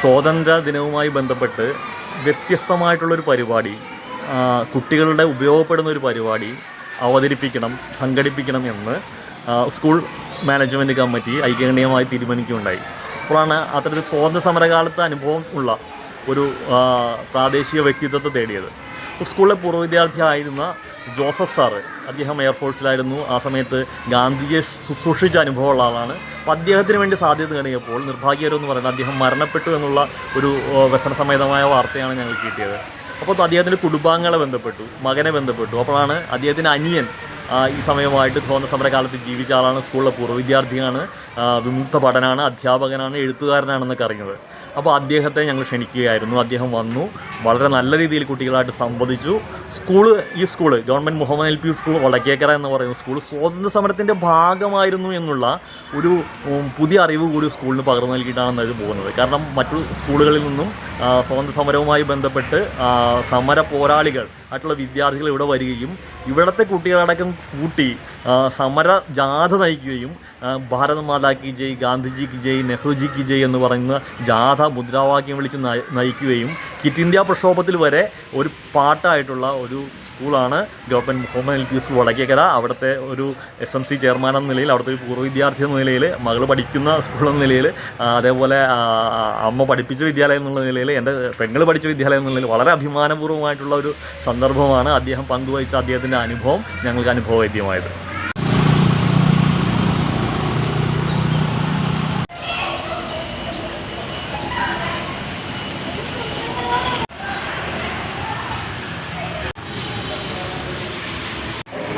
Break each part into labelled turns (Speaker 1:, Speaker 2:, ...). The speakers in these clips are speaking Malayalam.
Speaker 1: സ്വാതന്ത്ര്യ ദിനവുമായി ബന്ധപ്പെട്ട് വ്യത്യസ്തമായിട്ടുള്ളൊരു പരിപാടി കുട്ടികളുടെ ഉപയോഗപ്പെടുന്ന ഒരു പരിപാടി അവതരിപ്പിക്കണം സംഘടിപ്പിക്കണം എന്ന് സ്കൂൾ മാനേജ്മെന്റ് കമ്മിറ്റി ഐകണീയമായി തീരുമാനിക്കുകയുണ്ടായി. അപ്പോഴാണ് അത്തരത്തിൽ സ്വാതന്ത്ര്യ സമരകാലത്ത് അനുഭവം ഉള്ള ഒരു പ്രാദേശിക വ്യക്തിത്വത്തെ തേടിയത്. സ്കൂളിലെ പൂർവ വിദ്യാർത്ഥിയായിരുന്ന ജോസഫ് സാറ്. അദ്ദേഹം എയർഫോഴ്സിലായിരുന്നു ആ സമയത്ത് ഗാന്ധിജിയെ ശുശ്രൂഷിച്ച അനുഭവമുള്ള ആളാണ്. അപ്പോൾ അദ്ദേഹത്തിന് വേണ്ടി സാധ്യത നേടിയപ്പോൾ നിർഭാഗ്യകരം എന്ന് പറയുന്നത് അദ്ദേഹം മരണപ്പെട്ടു എന്നുള്ള ഒരു വ്യസനസമേതമായ വാർത്തയാണ് ഞങ്ങൾ കിട്ടിയത്. അപ്പോൾ അദ്ദേഹത്തിന്റെ കുടുംബാംഗങ്ങളെ ബന്ധപ്പെട്ടു മകനെ ബന്ധപ്പെട്ടു. അപ്പോഴാണ് അദ്ദേഹത്തിന്റെ അനിയൻ ഈ സമയമായിട്ട് സ്വാതന്ത്ര്യ സമരകാലത്ത് ജീവിച്ച ആളാണ് സ്കൂളിലെ പൂർവ വിദ്യാർത്ഥിയാണ് വിമുക്ത പഠനാണ് അധ്യാപകനാണ് എഴുത്തുകാരനാണെന്നൊക്കെ അറിഞ്ഞത് അപ്പോൾ അദ്ദേഹത്തെ ഞങ്ങൾ ക്ഷണിക്കുകയായിരുന്നു. അദ്ദേഹം വന്നു. വളരെ നല്ല രീതിയിൽ കുട്ടികളായിട്ട് സംവദിച്ചു. സ്കൂൾ ഈ school government Muhammad L P school Vadakkekara എന്ന് പറയുന്ന സ്കൂൾ സ്വാതന്ത്ര്യ സമരത്തിന്റെ ഭാഗമായിരുന്നു എന്നുള്ള ഒരു പുതിയ അറിവ് കൂടി സ്കൂളിന് പകർന്നു നൽകിയിട്ടാണ് ഇത് പോകുന്നത്. കാരണം മറ്റു സ്കൂളുകളിൽ നിന്നും സ്വാതന്ത്ര്യ സമരവുമായി ബന്ധപ്പെട്ട് സമര പോരാളികൾ ആയിട്ടുള്ള വിദ്യാർത്ഥികൾ ഇവിടെ വരികയും ഇവിടുത്തെ കുട്ടികളടക്കം കൂട്ടി സമര ജാഥ നയിക്കുകയും ഭാരത് മാതാ കി ജയ് ഗാന്ധിജി കി ജയ് നെഹ്റുജി കി ജയ് എന്ന് പറയുന്ന ജാഥ മുദ്രാവാക്യം വിളിച്ച് നയിക്കുകയും കിറ്റ് ഇന്ത്യ പ്രക്ഷോഭത്തിൽ വരെ ഒരു പാട്ടായിട്ടുള്ള ഒരു സ്കൂളാണ് government Muhammad L P school Vadakkekara. അവിടുത്തെ ഒരു എസ് എം സി ചെയർമാൻ എന്ന നിലയിൽ അവിടുത്തെ ഒരു പൂർവ വിദ്യാർത്ഥി എന്ന നിലയിൽ മകൾ പഠിക്കുന്ന സ്കൂൾ എന്ന നിലയിൽ അതേപോലെ അമ്മ പഠിപ്പിച്ച വിദ്യാലയം എന്നുള്ള നിലയിൽ എന്റെ പെങ്ങൾ പഠിച്ച വിദ്യാലയം എന്നുള്ള നിലയിൽ വളരെ അഭിമാനപൂർവമായിട്ടുള്ള ഒരു സന്ദർഭമാണ് അദ്ദേഹം പങ്കുവഹിച്ച അദ്ദേഹത്തിന്റെ അനുഭവം ഞങ്ങൾക്ക് അനുഭവവേദ്യമായത്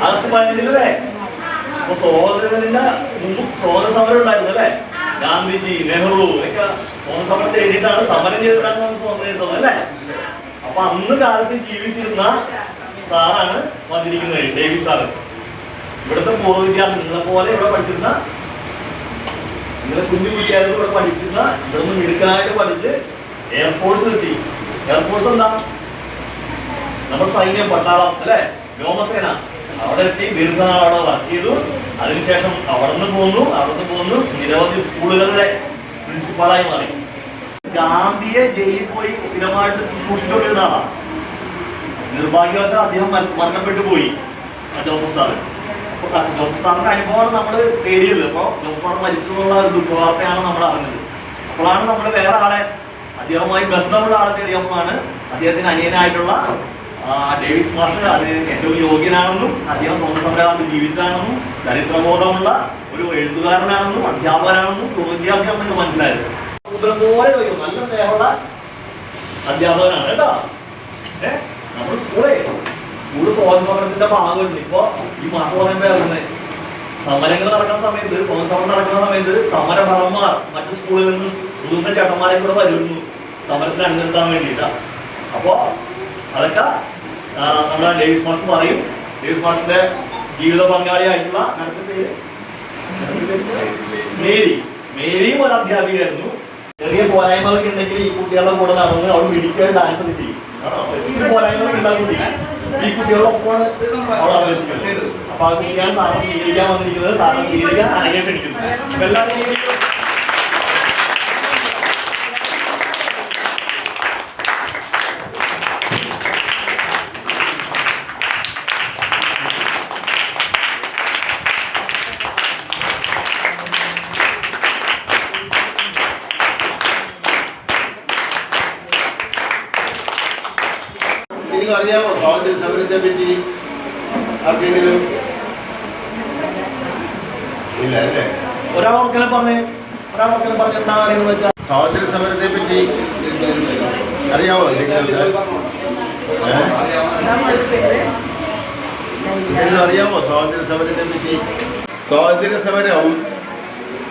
Speaker 1: ആഗസ്റ്റ് പതിനഞ്ചിലല്ലേ അപ്പൊ സ്വാതന്ത്ര്യത്തിന്റെ മുമ്പ് സ്വാതന്ത്ര്യ സമരം ഉണ്ടായിരുന്നു അല്ലേ ഗാന്ധിജി നെഹ്റു ഒക്കെ സ്വാതന്ത്ര്യ സമരത്തെ എഴുതിയിട്ടാണ് സമരം ചെയ്തിട്ടാണ് നമ്മൾ അല്ലേ? അപ്പൊ അന്ന് കാലത്ത് ജീവിച്ചിരുന്ന സാറാണ് വന്നിരിക്കുന്നത് ഡേവിസ് സാറ്. ഇവിടുത്തെ പൂർവ വിദ്യാർത്ഥി നിങ്ങളെ പോലെ ഇവിടെ പഠിച്ചിരുന്ന നിങ്ങളെ കുഞ്ഞു കുട്ടിയായിരുന്നു ഇവിടെ പഠിച്ചിരുന്ന ഇവിടെ നിന്ന് മിടുക്കനായിട്ട് പഠിച്ച് എയർഫോഴ്സ് കിട്ടി. എയർഫോഴ്സ് എന്താ? നമ്മുടെ സൈന്യം പട്ടാളം അല്ലെ? വ്യോമസേന. അവിടെ എത്തി ദീർഘനാൾ വർക്ക് ചെയ്തു. അതിനുശേഷം അവിടെ നിന്ന് പോന്നു അവിടെ നിന്ന് പോന്നു. നിരവധി സ്കൂളുകളുടെ പ്രിൻസിപ്പാളായി മാറി. ഗാന്ധിയെ ജയിലിൽ പോയി സ്ഥിരമായിട്ട് ശുശ്രൂഷിച്ചുകൊണ്ടിരുന്ന ആളാണ് നിർഭാഗ്യവശാൽ അദ്ദേഹം മരണപ്പെട്ടു പോയി. Joseph sir. ജോസഫ് സാറിന്റെ അനുഭവമാണ് നമ്മൾ തേടിയത്. അപ്പോൾ ജോസഫ് സാർ മരിച്ചു എന്നുള്ള ദുഃഖവാർത്തയാണ് നമ്മൾ അറിഞ്ഞത്. അപ്പോഴാണ് നമ്മൾ വേറെ ആളെ അദ്ദേഹവുമായി ബന്ധമുള്ള ആളെ തേടിയപ്പോഴാണ് അദ്ദേഹത്തിന് അനിയനായിട്ടുള്ള ഡേവിസ് മാഷ് അത് ഏറ്റവും യോഗ്യനാണെന്നും അദ്ദേഹം സ്വന്തം ജീവിച്ചതാണെന്നും ചരിത്രബോധമുള്ള ഒരു എഴുത്തുകാരനാണെന്നും അധ്യാപകനാണെന്നും വിദ്യാർത്ഥിയാണെന്നൊക്കെ മനസ്സിലായത്. സമുദ്രം പോലെ ചോദിക്കും. നല്ല സ്നേഹമുള്ള അധ്യാപകനാണ് കേട്ടോ. ഏഹ് നമ്മൾ സ്കൂളേ. സ്കൂൾ സ്വാതന്ത്ര്യത്തിന്റെ ഭാഗമുണ്ട്. ഇപ്പൊ ഈ മാസം പറയുമ്പോ ഇറങ്ങുന്നത് സമരങ്ങൾ നടക്കുന്ന സമയത്ത് സ്വാതന്ത്ര്യം നടക്കുന്ന സമയത്ത് സമരഭടന്മാർ മറ്റു സ്കൂളിൽ നിന്ന് മുതിർന്ന ചേട്ടന്മാരെ കൂടെ വരുന്നു. സമരത്തിന് അണിനിർത്താൻ വേണ്ടിയിട്ടാ. അപ്പോ അതൊക്കെ ആ, നമ്മളെ ഡേവിസ് മാഷ് പറയും. ഡേവിസ് മാഷിന്റെ ജീവിത പങ്കാളിയായിട്ടുള്ള അടുത്ത പേര്? മേരി. മേരിയും ഒരു അധ്യാപികയായിരുന്നു. ചെറിയ പോരായ്മകളൊക്കെ ഉണ്ടെങ്കിൽ ഈ കുട്ടികളുടെ കൂടെ നടന്ന് അവൾ മിടിക്കാൻ ഡാൻസ് ഒക്കെ ചെയ്യും. ഈ പോരായ്മകളൊക്കെ ഉണ്ടാക്കി ഈ കുട്ടികളൊപ്പം അവൾ അഭ്യസിക്കുന്നത് അപ്പൊ ആ കുട്ടിയാണ് സാറിനെ സ്വീകരിക്കാൻ വന്നിരിക്കുന്നത് സാറിനെ സ്വീകരിക്കാൻ അപ്പൊ എല്ലാവരും
Speaker 2: നിങ്ങൾക്ക് അറിയാമോ സ്വാതന്ത്ര്യ സമരത്തെ പറ്റി ആർക്കെങ്കിലും? ഇല്ല അല്ലേ?
Speaker 1: ഒരാളോർക്കനെ പറഞ്ഞേ ഒരാളോർക്കനെ പറഞ്ഞ എന്താ വെച്ചാൽ
Speaker 2: സ്വാതന്ത്ര്യ സമരത്തെ പറ്റി അറിയാമോ എന്തെങ്കിലും അറിയാമോ സ്വാതന്ത്ര്യ സമരത്തെ പറ്റി? സ്വാതന്ത്ര്യ സമരം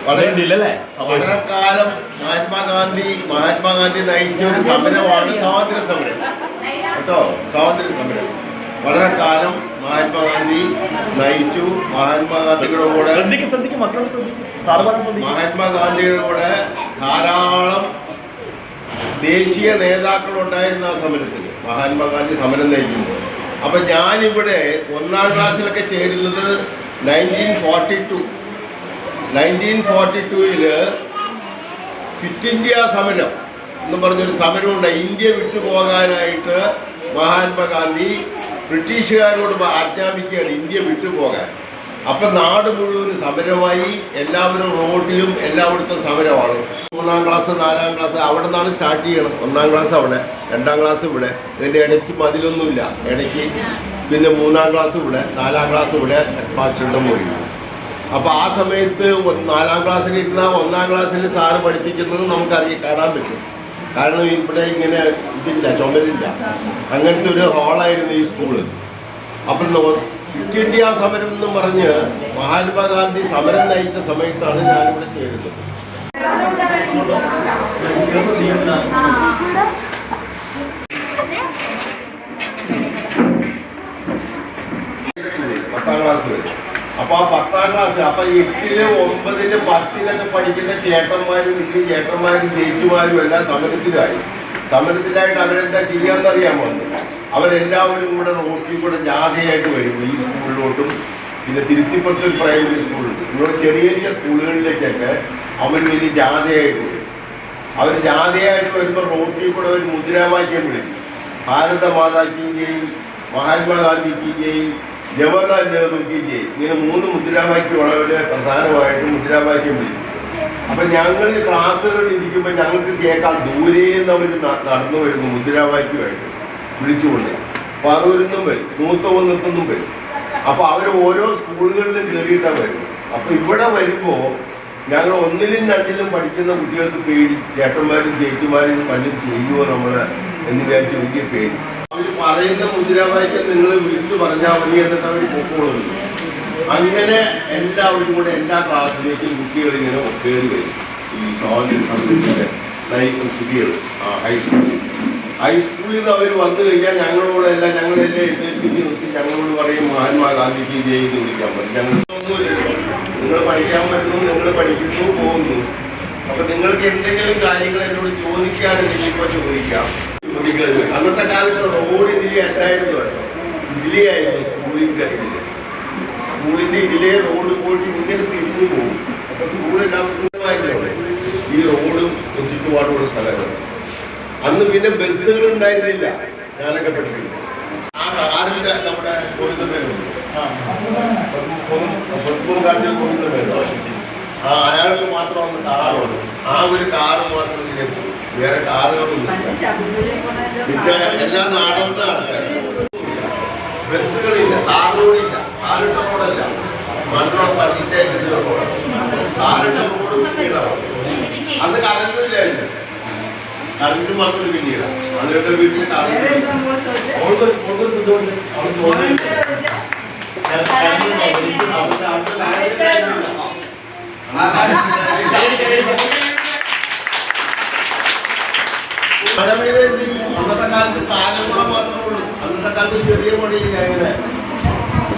Speaker 2: വളരെ
Speaker 1: ഉണ്ടല്ലേ
Speaker 2: വളരെ മഹാത്മാഗാന്ധി മഹാത്മാഗാന്ധി നയിച്ച ഒരു സമരമാണ് സ്വാതന്ത്ര്യ സമരം. കേട്ടോ? സ്വാതന്ത്ര്യ സമരം. വളരെ കാലം മഹാത്മാഗാന്ധി നയിച്ചു. മഹാത്മാഗാന്ധിയുടെ കൂടെ
Speaker 1: ശ്രദ്ധിക്കും ശ്രദ്ധിക്കും മക്കളോട് ശ്രദ്ധിക്കും. സാറ് പറഞ്ഞ ശ്രദ്ധിക്കും.
Speaker 2: മഹാത്മാഗാന്ധിയുടെ കൂടെ ധാരാളം ദേശീയ നേതാക്കൾ ഉണ്ടായിരുന്ന ആ സമരത്തിൽ. മഹാത്മാഗാന്ധി സമരം നയിക്കുമ്പോൾ. അപ്പൊ ഞാനിവിടെ ഒന്നാം ക്ലാസ്സിലൊക്കെ ചേരുന്നത് nineteen forty two nineteen forty ടുവിൽ ക്വിറ്റ് ഇന്ത്യ സമരം. എന്ന് പറഞ്ഞൊരു സമരമുണ്ടായി ഇന്ത്യ വിട്ടുപോകാനായിട്ട് മഹാത്മാഗാന്ധി ബ്രിട്ടീഷുകാരോട് ആജ്ഞാപിക്കുകയാണ് ഇന്ത്യ വിട്ടുപോകാൻ. അപ്പം നാട് മുഴുവൻ സമരമായി. എല്ലാവരും റോഡിലും എല്ലായിടത്തും സമരമാണ്. മൂന്നാം ക്ലാസ് നാലാം ക്ലാസ് അവിടെ നിന്നാണ് സ്റ്റാർട്ട് ചെയ്യണം. ഒന്നാം ക്ലാസ് അവിടെ രണ്ടാം ക്ലാസ് ഇവിടെ. ഇതിന്റെ ഇടയ്ക്ക് മതിലൊന്നുമില്ല. ഇടയ്ക്ക് പിന്നെ മൂന്നാം ക്ലാസ് ഇവിടെ നാലാം ക്ലാസ് ഇവിടെ ഹെഡ് മാസ്റ്ററുടെ മുറി. അപ്പോൾ ആ സമയത്ത് നാലാം ക്ലാസ്സിൽ ഇരുന്ന ഒന്നാം ക്ലാസ്സിൽ സാറ് പഠിപ്പിക്കുന്നത് നമുക്കറിയാം കാണാൻ പറ്റും. കാരണം ഇവിടെ ഇങ്ങനെ ഇതില്ല ചുമരില്ല. അങ്ങനത്തെ ഒരു ഹാളായിരുന്നു ഈ സ്കൂൾ അപ്പം ക്വിറ്റ് ഇന്ത്യ സമരം എന്ന് പറഞ്ഞ് മഹാത്മാഗാന്ധി സമരം നയിച്ച സമയത്താണ് ഞാനിവിടെ ചേരുന്നത്. പത്താം ക്ലാസ് വരെ അപ്പൊ ആ പത്താം ക്ലാസ് അപ്പൊ എട്ടിൽ ഒമ്പതിൽ പത്തിലൊക്കെ പഠിക്കുന്ന ചേട്ടന്മാരും വലിയ ചേട്ടന്മാരും ചേച്ചിമാരും എല്ലാം സമരത്തിലായി. സമരത്തിലായിട്ട് അവരെന്താ ചെയ്യാന്നറിയാമോ? അവരെല്ലാവരും കൂടെ റോട്ടിൽ കൂടെ ജാഥയായിട്ട് വരും ഈ സ്കൂളിലോട്ടും. പിന്നെ തിരുത്തിപ്പുറത്ത് ഒരു പ്രൈമറി സ്കൂളുണ്ട് ഇവിടെ ചെറിയ ചെറിയ സ്കൂളുകളിലേക്കൊക്കെ അവർ വലിയ ജാഥയായിട്ട് വരും. അവർ ജാഥയായിട്ട് വരുമ്പോൾ റോട്ടിൽ കൂടെ ഒരു മുദ്രാവാക്യം വിളിക്കും. ഭാരത മാതാക്കി ജയ് മഹാത്മാഗാന്ധിക്ക് ജയ് ജവഹർലാൽ നെഹ്റുക്ക് ജയ് ഇങ്ങനെ മൂന്ന് മുദ്രാവാക്യമാണ് അവർ പ്രധാനമായിട്ടും മുദ്രാവാക്യം വിളിക്കും. അപ്പൊ ഞങ്ങൾ ക്ലാസ്സുകളിൽ ഇരിക്കുമ്പോൾ ഞങ്ങൾക്ക് കേൾക്കാം ദൂരെ നിന്ന് അവർ നടന്നു വരുന്നു മുദ്രാവാക്യമായിട്ട്. വിളിച്ചുകൊണ്ട്. പറവരുന്നും വരും. മൂത്തവന്നത്തുനിന്നും വരും. അപ്പൊ അവർ ഓരോ സ്കൂളുകളിലും കയറിയിട്ടാണ് വരുന്നത്. അപ്പൊ ഇവിടെ വരുമ്പോ ഞങ്ങൾ ഒന്നിലും രണ്ടിലും പഠിക്കുന്ന കുട്ടികൾക്ക് പേടി. ചേട്ടന്മാരും ചേച്ചിമാരും പലരും ചെയ്യുമോ നമ്മൾ? എന്ന് വിചാരിച്ച് വലിയ പേടി. പറയുന്ന മുദ്രാവാക്യം നിങ്ങൾ വിളിച്ചു പറഞ്ഞാൽ മതി എന്നിട്ട് അവർ പൊക്കോളും. അങ്ങനെ എല്ലാവരും കൂടെ എല്ലാ ക്ലാസ്സിലേക്കും കുട്ടികൾ ഇങ്ങനെ കയറി വരും. ഈ സ്വാതന്ത്ര്യ സമരത്തിന്റെ നയിക്കും കുട്ടികൾ ഹൈസ്കൂളിൽ ഹൈസ്കൂളിൽ നിന്ന് അവർ വന്നു കഴിഞ്ഞാൽ ഞങ്ങളോട് എല്ലാം ഞങ്ങളെല്ലാം എഴുന്നേൽപ്പിച്ച് നിർത്തി ഞങ്ങളോട് പറയും മഹാത്മാഗാന്ധിക്ക് ജയ് എന്ന് വിളിക്കാൻ പറ്റും ഞങ്ങൾ നിങ്ങൾ പഠിക്കാൻ പറ്റുന്നു നിങ്ങൾ പഠിക്കുന്നു പോകുന്നു. അപ്പൊ നിങ്ങൾക്ക് എന്തെങ്കിലും കാര്യങ്ങൾ എന്നോട് ചോദിക്കാനുണ്ടെങ്കിൽ ഇപ്പൊ ചോദിക്കാം. ചോദിക്കരുത്. അന്നത്തെ കാലത്ത് റോഡ് ഇതിലെ അല്ലായിരുന്നു ഇതിലേ ആയിരുന്നു സ്കൂളിന്റെ ഇതിൽ സ്കൂളിന്റെ ഇതിലേ റോഡ് പോയിട്ട് ഇങ്ങനെ തിരിഞ്ഞു പോകും. അപ്പൊ സ്കൂളെല്ലാം സ്കൂളുമായിരുന്നു അവിടെ ഈ റോഡും ചുറ്റുപാടുള്ള സ്ഥലങ്ങൾ അന്ന് പിന്നെ ബസ്സുകൾ ഉണ്ടായിരുന്നില്ല ഞാനൊക്കെ പഠിക്കുന്നു ആ കാറിന്റെ നമ്മുടെ പേരുണ്ട് ആ. അയാൾക്ക് മാത്രം അന്ന് കാറുണ്ട് ആ ഒരു കാറ് മാത്രം ഇതിലെ പോകും വേറെ കാറുകളൊന്നും ഇല്ല പിന്നെ എല്ലാം നടന്ന ആൾക്കാർ ബസ്സുകളില്ല താർ റോഡില്ല താരിട്ട റോഡല്ല മണ്ണോ പള്ളിന്റെ റോഡ് താരിട്ട റോഡ് പിന്നീടാണ് അന്ന് കറണ്ടും ഇല്ലായിരുന്നു കറണ്ട് മാത്രം പിന്നീടാണ് അതുകൊണ്ട് വീട്ടിൽ കറണ്ട് അന്ന് കറണ്ട് മഴ പെയ്ത? അന്നത്തെ കാലത്ത് കാലംകുളം മാത്രമേ ഉള്ളൂ. അന്നത്തെ കാലത്ത് ചെറിയ മഴയില്ല അങ്ങനെ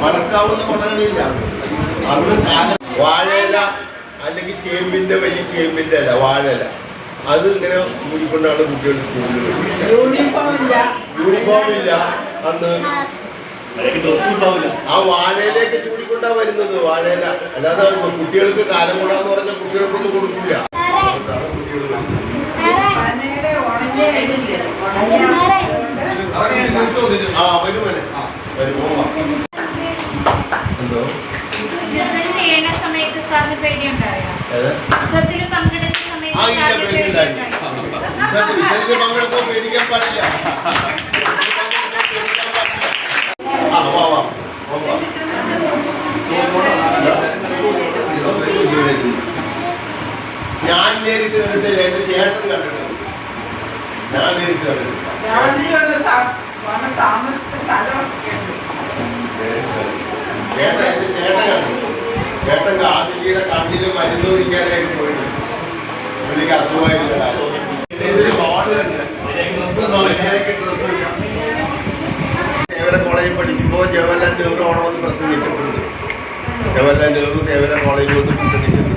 Speaker 2: മടക്കാവുന്ന മഴകളില്ല അന്ന് കാലം വാഴയില അല്ലെങ്കിൽ ചേമ്പിന്റെ വലിയ ചേമ്പിന്റെ ഇല വാഴയില. അത് ഇങ്ങനെ കൂടിക്കൊണ്ടാണ് കുട്ടികൾ സ്കൂളിൽ യൂണിഫോം ഇല്ല അന്ന് ആ വാഴയിലേക്ക് ചൂടിക്കൊണ്ടാ വരുന്നത് വാഴയില. അല്ലാതെ കുട്ടികൾക്ക് കാലം കൂടാന്ന് പറഞ്ഞ കുട്ടികൾക്കൊന്നും കൊടുക്കില്ല അതാണ് കുട്ടികൾ വരുന്നത്. ആ വരും വരും വരും പോവാം. എന്തോ
Speaker 3: യുദ്ധം ചെയ്യണ സമയത്ത് സാറിന് പേടിയുണ്ടായോ
Speaker 2: ഏത്?
Speaker 3: യുദ്ധത്തിൽ പങ്കെടുത്ത സമയത്ത്
Speaker 2: ആ, ഇല്ല,
Speaker 3: സാറിന്
Speaker 2: പേടിയുണ്ടായി.
Speaker 3: പേടിയുണ്ടായോ?
Speaker 2: ഇതൊക്കെ ഇതിൽ പങ്കെടുക്കാൻ പേടിക്കാൻ പാടില്ല ആ വാ വാ വാ. ഞാൻ നേരിട്ട് കണ്ടിട്ടില്ല എന്റെ ചേട്ടൻ ചേട്ടൻ ഗാന്ധിജിയുടെ കണ്ണിൽ മരുന്ന് കുടിക്കാനായിട്ട് പോയിട്ടുണ്ട്. പുള്ളിക്ക്. കോളേജിൽ പഠിക്കുമ്പോൾ ജവഹർലാൽ നെഹ്റു അവിടെ വന്ന് പ്രസംഗിച്ചിട്ടുണ്ട് ജവഹർലാൽ നെഹ്റു തേവര കോളേജിൽ വന്ന് പ്രസംഗിച്ചിട്ടുണ്ട്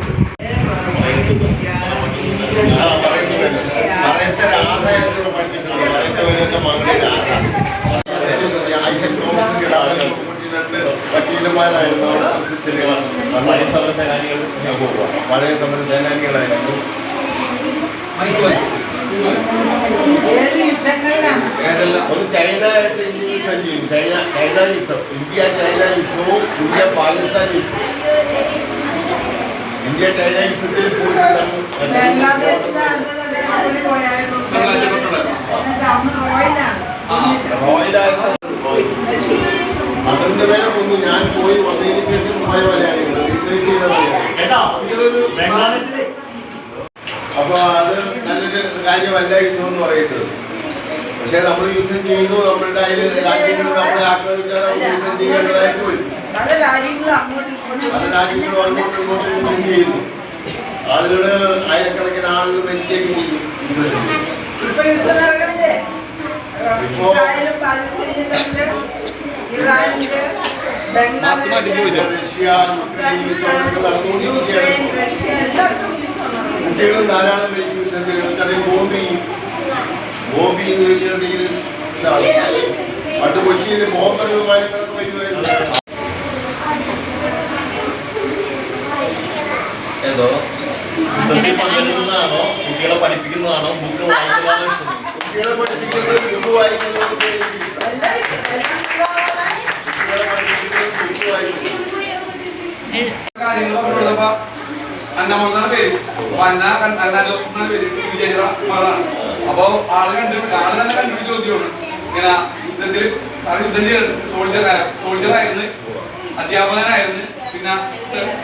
Speaker 2: ആ പറയുന്നവല്ല പറയത്തെ രാധ എന്നോട് പഠിച്ചിട്ടുണ്ട് പറയത്തെ മകളെ രാധ ഐസക് തോമസിന്റെ ആളുകൾ രണ്ട് വക്കീലന്മാരായിരുന്നു അവിടെ പ്രസിദ്ധര് പഴയ സമര സേനാനികളായിരുന്നു ചൈനയായിട്ട് ഇന്ത്യ യുദ്ധം ചെയ്യും ചൈന ചൈന യുദ്ധം ഇന്ത്യ ചൈന യുദ്ധവും ഇന്ത്യ പാകിസ്ഥാൻ യുദ്ധവും ഇന്ത്യ ചൈന യുദ്ധത്തിൽ റോയലായിരുന്നു പന്ത്രണ്ട് പേരെ കൊന്നു ഞാൻ പോയി വന്നതിന് ശേഷം പോയ മലയാളികൾ റീപ്ലേസ് ചെയ്ത മലയാളികൾ
Speaker 1: കേട്ടോ? ബംഗ്ലാദേശിലെ
Speaker 2: അപ്പൊ അത് നല്ലൊരു കാര്യമല്ല യുദ്ധം എന്ന് പറയുന്നത്. പക്ഷെ നമ്മൾ യുദ്ധം ചെയ്യുന്നു നമ്മളുടെ അതിൽ രാജ്യങ്ങൾ നമ്മളെ ആക്രമിക്കാതെ നമ്മൾ യുദ്ധം ചെയ്യേണ്ടതായിട്ട് വരും
Speaker 4: പല രാജ്യങ്ങളും അങ്ങോട്ടും ഇങ്ങോട്ടും
Speaker 2: പല രാജ്യങ്ങളും അങ്ങോട്ടും ഇങ്ങോട്ടും യുദ്ധം ചെയ്യുന്നു ആളുകൾ ആയിരക്കണക്കിന് ആളുകൾ മരിക്കുകയും ചെയ്യും.
Speaker 4: ഇപ്പൊ
Speaker 2: റഷ്യ യുക്രൈൻ. കുട്ടികൾ ധാരാളം മരിക്കും യുദ്ധത്തിൽ ബോംബ് ചെയ്യും ബോംബ് ചെയ്ത് കഴിഞ്ഞിട്ടുണ്ടെങ്കിൽ ഇതാണ്. പണ്ട് കൊച്ചിയിൽ ബോംബറുകൾ വിമാനങ്ങളൊക്കെ വരുമായിരുന്നു.
Speaker 1: ഏതോ? യുദ്ധത്തിൽ പങ്കെടുക്കുന്നതാണോ? കുട്ടികളെ പഠിപ്പിക്കുന്നതാണോ? ബുക്ക് വായിക്കുന്നതാണോ? ഇഷ്ടം
Speaker 2: കുട്ടികളെ പഠിപ്പിക്കുന്നത് ബുക്ക് വായിക്കുന്നത്
Speaker 4: കാര്യങ്ങളൊക്കെ എല്ലാ
Speaker 5: അന്നമോന്നാണ് പേര്. അപ്പൊ അന്ന കണ്ട- അന്ന ജോസഫ് എന്നാണ് പേര്. വിജയ മകളാണ് അപ്പൊ ആൾ കണ്ടു ആൾ തന്നെ കണ്ടുപിടിച്ച ചോദ്യമാണ്. ഇങ്ങനെ യുദ്ധത്തിൽ യുദ്ധം ചെയ്തിട്ട് സോൾജർ സോൾജർ ആയിരുന്നു. അധ്യാപകനായിരുന്നു. പിന്നെ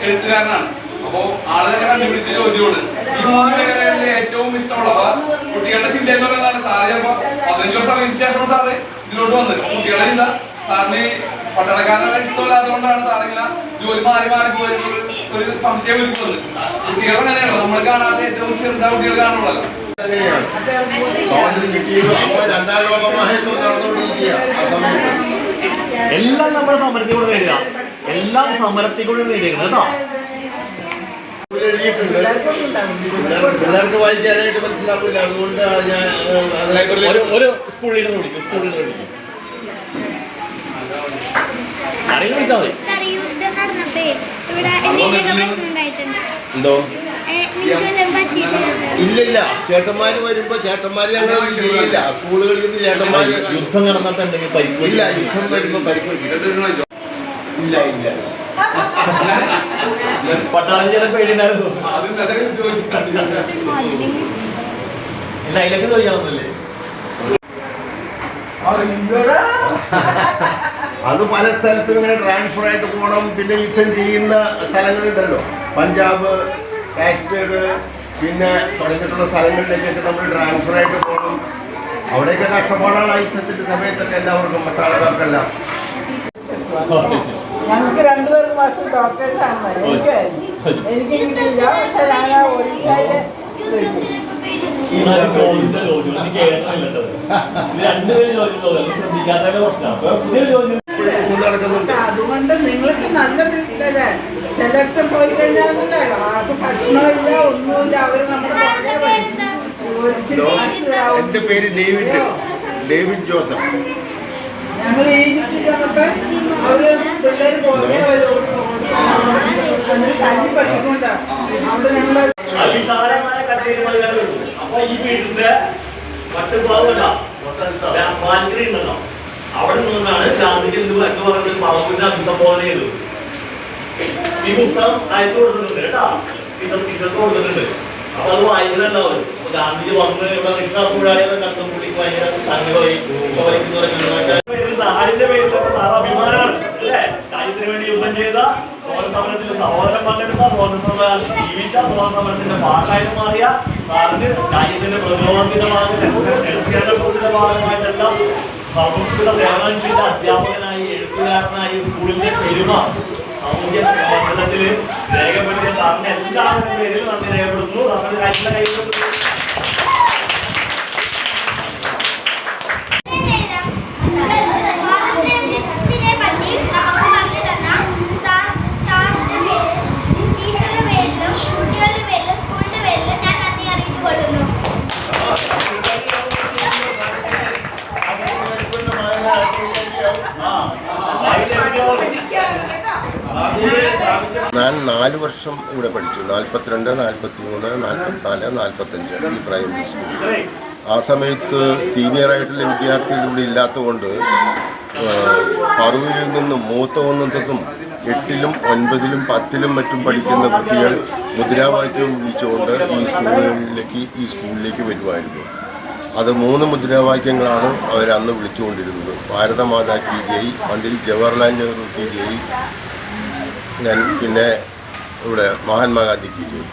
Speaker 5: എഴുത്തുകാരനാണ്. അപ്പോ ആൾ തന്നെ കണ്ടുപിടിച്ച ചോദ്യമാണ്. ഈ മൂന്ന് മേഖലകളിൽ ഏറ്റവും ഇഷ്ടമുള്ളവ കുട്ടികളുടെ ചിന്ത എന്ന് പറയുന്നതാണ് സാറ് ചിലപ്പോ പതിനഞ്ച് വർഷം അറിയിച്ച ശേഷം സാറ് ഇതിലോട്ട് വന്നത്. കുട്ടികളുടെ ചിന്ത. സാറിന് പട്ടണക്കാരനെ ഇഷ്ടമില്ലാത്തതുകൊണ്ടാണ് സാറിങ്ങനെ ജോലി മാറി മാറി പോയി ഒരു സംശയം വന്നത് കുട്ടികൾ അങ്ങനെയാണല്ലോ നമ്മൾ കാണാത്ത ഏറ്റവും ചെറുതാ കുട്ടികൾ കാണുള്ളല്ലോ
Speaker 1: എല്ലാം നമ്മൾ സമരത്തിലൂടെ നേടുക എല്ലാം സമരത്തിലൂടെ നേടിയത് കേട്ടോ.
Speaker 2: പിള്ളേർക്ക് വായിക്കാനായിട്ട് മനസ്സിലാവില്ല. അതുകൊണ്ട് ഞാൻ
Speaker 1: ഒരു ഒരു സ്കൂൾ ലീഡർ വിളിക്കും സ്കൂൾ ലീഡർ വിളിക്കും ആരെങ്കിലും വിളിച്ചാൽ മതി
Speaker 6: സാറേ, യുദ്ധം നടന്നപ്പേ ഇവിടെ എന്തെങ്കിലുമൊക്കെ പ്രശ്നം ഉണ്ടായിട്ടുണ്ടോ
Speaker 2: എന്തോ? ഇല്ലില്ല. ചേട്ടന്മാര് വരുമ്പോ ചേട്ടന്മാര് ഞങ്ങളൊന്നും ചെയ്യില്ല. സ്കൂളുകളിൽ നിന്ന് ചേട്ടന്മാര്
Speaker 1: യുദ്ധം നടന്നിട്ടുണ്ടെങ്കിൽ
Speaker 2: ഇല്ല യുദ്ധം വരുമ്പോ പരിപ്പ് ഇല്ല ഇല്ല.
Speaker 1: പട്ടാളം ചെയ്ത പേടിയുണ്ടായിരുന്നു. ഇല്ല അതിലേക്ക്
Speaker 2: അത് പല സ്ഥലത്തും ഇങ്ങനെ ട്രാൻസ്ഫർ ആയിട്ട് പോകണം പിന്നെ യുദ്ധം ചെയ്യുന്ന സ്ഥലങ്ങളുണ്ടല്ലോ. പഞ്ചാബ് കാശ്മീർ പിന്നെ തുടങ്ങിയിട്ടുള്ള സ്ഥലങ്ങളിലേക്കൊക്കെ നമ്മൾ ട്രാൻസ്ഫർ ആയിട്ട് പോകണം അവിടെയൊക്കെ കഷ്ടപ്പാടാണ് ആ യുദ്ധത്തിന്റെ സമയത്തൊക്കെ എല്ലാവർക്കും പട്ടാളക്കാർക്കെല്ലാം
Speaker 4: ഞങ്ങൾക്ക് രണ്ടുപേർക്ക് മാസം ഡോക്ടേഴ്സ് ആണ്. എനിക്ക് എനിക്ക് കിട്ടിയില്ല. പക്ഷെ ഞാൻ ഒരിക്കൽ
Speaker 1: ചോദിച്ച എനിക്ക് രണ്ടുപേരും പ്രശ്നമാണ്
Speaker 2: നടക്കുന്നുണ്ട്.
Speaker 4: അതുകൊണ്ട് നിങ്ങൾക്ക് നല്ല വീട്ടിലല്ലേ ചിലയിടത്ത് പോയി കഴിഞ്ഞാൽ ആർക്കും ഭക്ഷണമില്ല ഒന്നുമില്ല. അവർ നമ്മുടെ കാശ്
Speaker 2: പേര് ഡേവിഡ്. David Joseph.
Speaker 4: ഞങ്ങൾ ഈജിപ്തിൽ ചെന്നപ്പോ അവർ പിള്ളേര് പോലെ പറ്റിക്കൊണ്ട് അവിടെ ഞങ്ങൾ
Speaker 1: അതിവിശാലമായ കച്ചേരി മലയാളം കിട്ടും അപ്പൊ ഈ വീടിന്റെ മട്ടുപാവല്ല ബാൽക്കണി ഉണ്ടല്ലോ. എന്ത് എന്ന് പറയുന്നത് പറമ്പിന്റെ അഭിസംബോധന ചെയ്തു. ഈ പുസ്തകം അയച്ചു കൊടുത്തിട്ടുണ്ട് കേട്ടാ. ടീച്ചർക്ക് കൊടുത്തിട്ടുണ്ട്. അപ്പൊ അത് വായിക്കുന്നുണ്ടാവും ഗാന്ധിജി വന്ന് ഇവിടെ നിൽക്കാപ്പുഴായത് കണ്ടും പുള്ളിക്ക് ഭയങ്കര സംഘമായി നാടിന്റെ പേരിലൊക്കെ സാർ അല്ലേ? വേണ്ടി ചെയ്ത പങ്കെടുത്ത ഭാഗമായിട്ട് മാറിയ രാജ്യത്തിന്റെ പ്രതിരോധത്തിന്റെ എഴുത്തുകാരുടെ ഭാഗമായിട്ടെല്ലാം സാമൂഹിക സേവനം ചെയ്ത അധ്യാപകനായി എഴുത്തുകാരനായി സ്കൂളിന്റെ പെരുമ സാമൂഹ്യ മണ്ഡലത്തിൽ രേഖപ്പെടുത്തിയ സാറിന്റെ എല്ലാവരുടെ പേരിൽ നന്ദി രേഖപ്പെടുത്തുന്നു. നമ്മുടെ കൈകളുടെ കൈകൾ
Speaker 6: സ്വാതന്ത്ര്യത്തിനെ പറ്റി നമുക്ക് പറഞ്ഞു തന്ന സാർ സാറിന്റെ പേരിലും ടീച്ചറുടെ പേരിലും കുട്ടികളുടെ പേരിലും സ്കൂളിന്റെ പേരിലും ഞാൻ നന്ദി അറിയിച്ചു കൊള്ളുന്നു
Speaker 2: ഞാൻ നാല് വർഷം ഇവിടെ പഠിച്ചു. നാൽപ്പത്തിരണ്ട് നാൽപ്പത്തി മൂന്ന് നാൽപ്പത്തിനാല് നാൽപ്പത്തഞ്ച് ഈ പ്രൈമറി സ്കൂൾ ആ സമയത്ത് സീനിയർ ആയിട്ടുള്ള വിദ്യാർത്ഥികൾ ഇവിടെ ഇല്ലാത്തതുകൊണ്ട് പറവൂരിൽ നിന്നും മൂത്ത ഒന്നത്തും എട്ടിലും ഒൻപതിലും പത്തിലും മറ്റും പഠിക്കുന്ന കുട്ടികൾ മുദ്രാവാക്യം വിളിച്ചുകൊണ്ട് ഈ സ്കൂളുകളിലേക്ക് ഈ സ്കൂളിലേക്ക് വരുമായിരുന്നു. അത് മൂന്ന് മുദ്രാവാക്യങ്ങളാണ് അവരന്ന് വിളിച്ചുകൊണ്ടിരുന്നത്. ഭാരതമാതാ കി ജയ് പണ്ടിൽ ജവഹർലാൽ നെഹ്റു കി ജയ് ഞാൻ പിന്നെ ഇവിടെ മഹാത്മാഗാന്ധി കി ജയ്